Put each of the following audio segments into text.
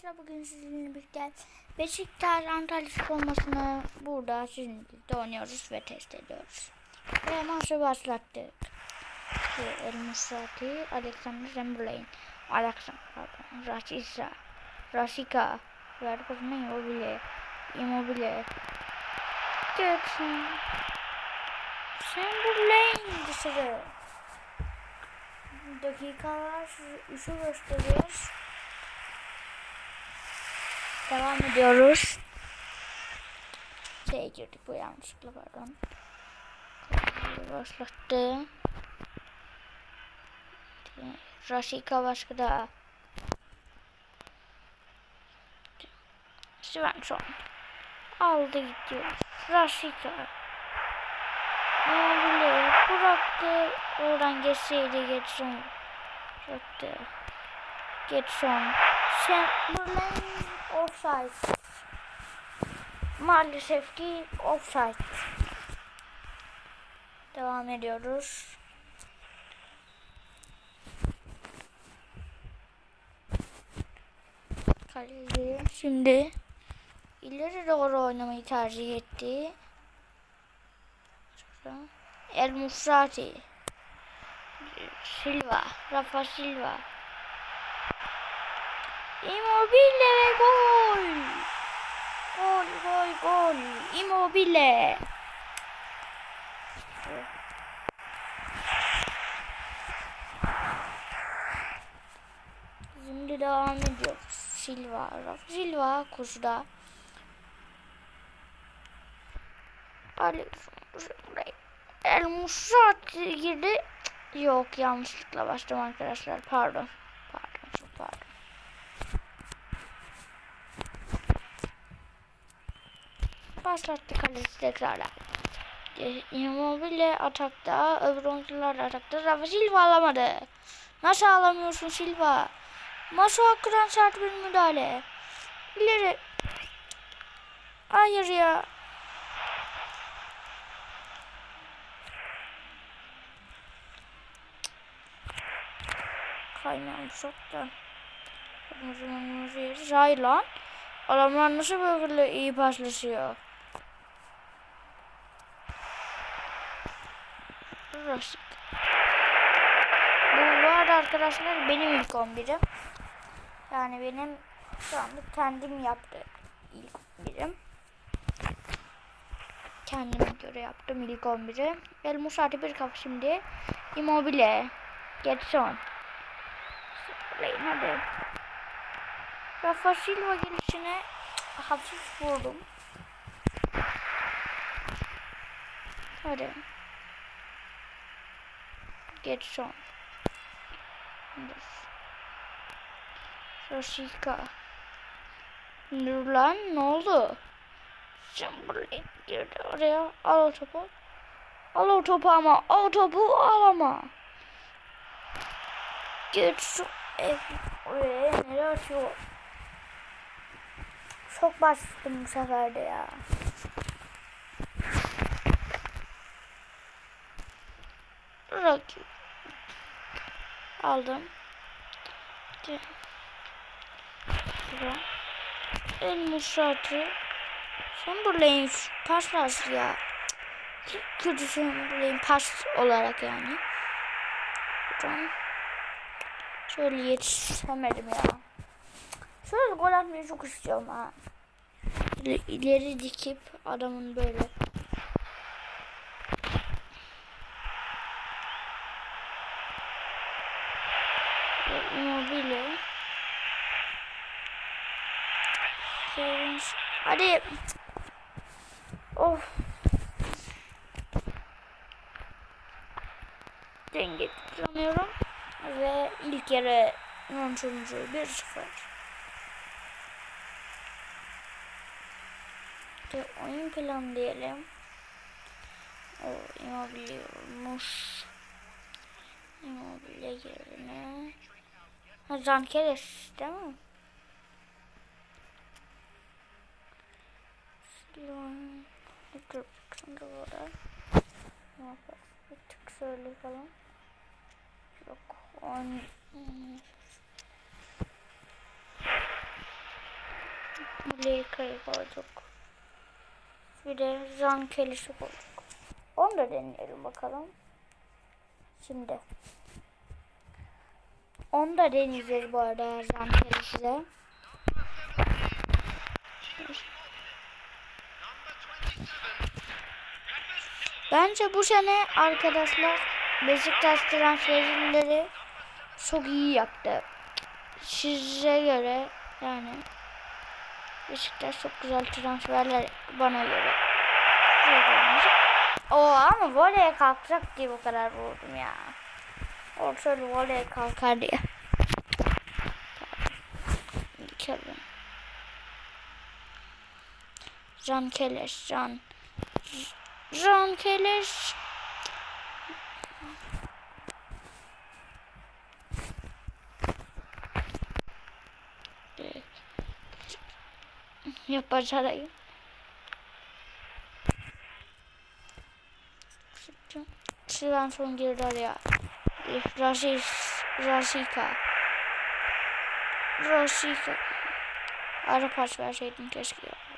Arkadaşlar bugün sizinle birlikte Beşiktaş Antalya Spor burada sizinle birlikte oynuyoruz ve test ediyoruz. Ve maçı başlattık. El Musrati, Alexander Zemberlein, Alexander, Rasisa, Rasika, Verkozma Immobile, Immobile, Göksun, Zemberlein dışarı. Dakikalar 3'ü gösteriyor. Devam ediyoruz. Şey girdik bu yanlışlıkla pardon. Başlattı. Rasika başka da. Svensson. Aldı gidiyor. Rasika. Mobile bıraktı. Oradan geçseydi geçsin. Bıraktı. Geçsin. Sen Chamberlain offside. Maalesef ki offside. Devam ediyoruz. Kaleci şimdi ileri doğru oynamayı tercih etti. El Musrati. Silva. Rafa Silva. Immobile ve gol. Gol gol gol. Immobile. Şimdi devam ediyoruz. Silva, Silva koşuda. Alexander El Musrat girdi. Yok yanlışlıkla başladım arkadaşlar. Pardon. Pardon. Çok pardon. Başlattı kaleci tekrarla. Immobile atakta, öbür oyuncular atakta. Rafa Silva alamadı. Nasıl alamıyorsun Silva? Masu hakkından sert bir müdahale. İleri. Hayır ya. Kaynağım çok da. Kırmızı kırmızı yeriz. Hayır lan. Adamlar nasıl böyle iyi paslaşıyor? Rasik. Bu arada arkadaşlar benim ilk 11'im. Yani benim şu anda kendim yaptığım ilk 11'im. Kendime göre yaptım ilk 11'i. El Musati bir kapı şimdi. Immobile. Getson. Söyleyin hadi. Rafa Silva gelişine hafif vurdum. Hadi. Getson. Rosika. Nurlan ne oldu? Chamberlain girdi oraya. Al o topu. Al o topu ama. Al o topu al ama. Getson. Evet. Oraya nereye atıyor? Çok bastım bu sefer de ya. Rakip. Aldım. Şurada. El Musrat'ı. Chamberlain pas pas ya. Kötü Chamberlain pas olarak yani. Buradan. Şöyle yetişemedim ya. Şöyle gol atmayı çok istiyorum ha. İleri dikip adamın böyle Immobile Hadi Of Denge tutamıyorum Ve ilk yarı non sonucu 1-0 İşte oyun planı diyelim. O Immobile olmuş. Immobile yerine. Ha Zankeres değil mi? Silvan. Dur şimdi burada. Ne yaparız? Bir tık şöyle falan. Yok. On. Muleka'yı koyduk. Bir de Zankeliş'i koyduk. Onu da deneyelim bakalım. Şimdi. Onu da deneyeceğiz bu arada Zankeliş'i de. Bence bu sene arkadaşlar Beşiktaş transferleri çok iyi yaptı. Size göre yani Beşiktaş çok güzel transferler bana göre. O ama voleye kalkacak diye bu kadar vurdum ya. O şöyle voleye kalkar diye. Kelvin. Can Keleş, Can. Can Keleş. Yapacağım. Şuradan son girdi oraya. Raşik, Raşika. Raşika. Ara pas verseydim keşke. Geç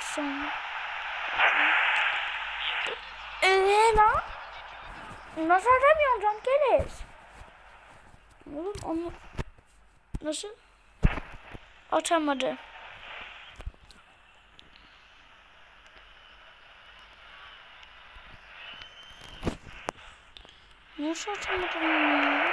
son. Eee lan. Nasıl atamıyorum can gelir. Oğlum onu nasıl? Atamadı. Nasıl atamadım ya?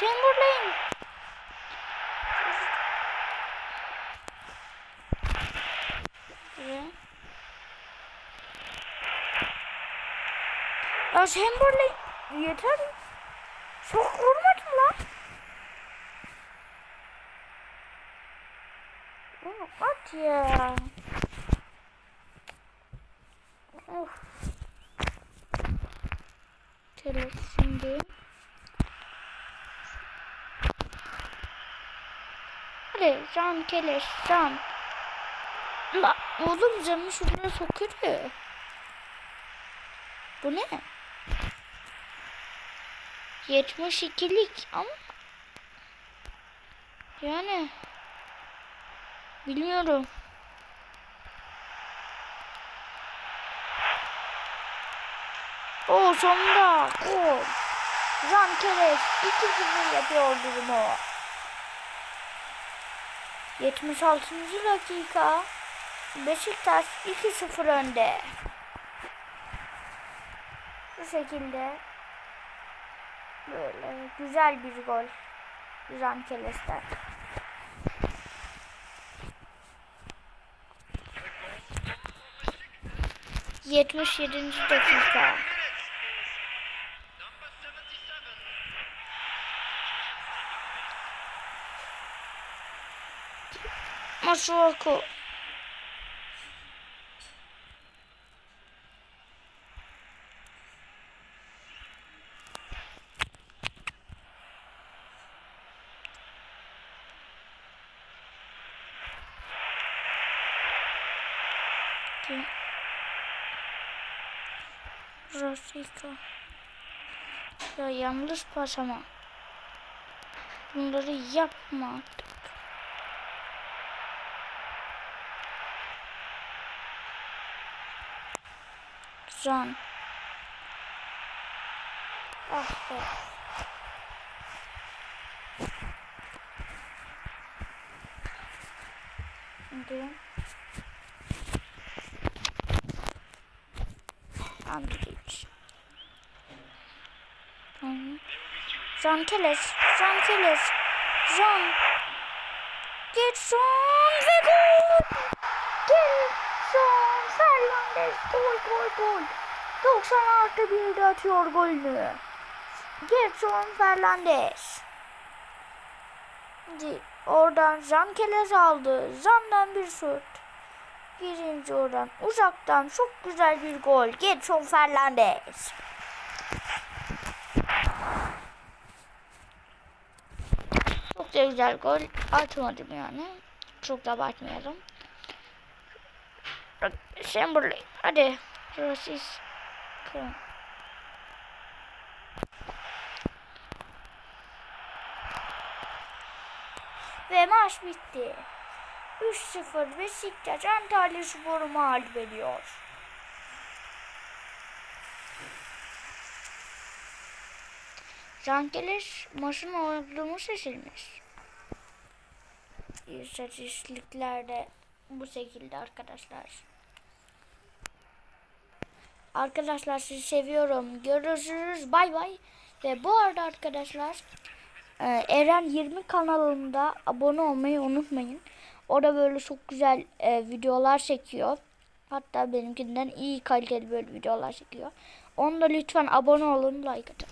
Chamberlain. Ve Ya Chamberlain yeter. Çok vurmadım lan. At ya. Of. Şöyle şimdi. Hadi can keleş can. La oğlum canını şuraya sokuyor. Bu ne? 72'lik ama yani bilmiyorum. O sonunda gol. Can Keres 2-0 yapıyor durumu. 76. dakika. Beşiktaş 2-0 önde. Bu şekilde böyle güzel bir gol. Can Keles'ten. Yetmiş yedinci dakika. Masuaku. Rafika. Ya yanlış pas ama. Bunları yapma artık. Can. Ah be. Şimdi. Andrić. Jean Keles. Jean Keles. Jean. Getson ve gol. Getson. Fernandes. Gol gol gol. 90 artı 1'de atıyor golünü. Gerson Fernandes. Şimdi oradan Jan Keles aldı. Zan'dan bir şut. Birinci oradan uzaktan çok güzel bir gol. Gerson Fernandes. Çok da güzel gol. Atmadım yani. Çok da abartmayalım. Chamberlain. Hadi. Rosis. Kırın. Ve maç bitti. 3-0 Beşiktaş Antalya Spor'u mağlup ediyor. Zankeler maçın olduğunu şaşırmış. İstatistiklerde bu şekilde arkadaşlar. Arkadaşlar sizi seviyorum. Görüşürüz. Bay bay. Ve bu arada arkadaşlar e, Eren 20 kanalında abone olmayı unutmayın. Orada böyle çok güzel e, videolar çekiyor. Hatta benimkinden iyi kaliteli böyle videolar çekiyor. Onu da lütfen abone olun, like atın.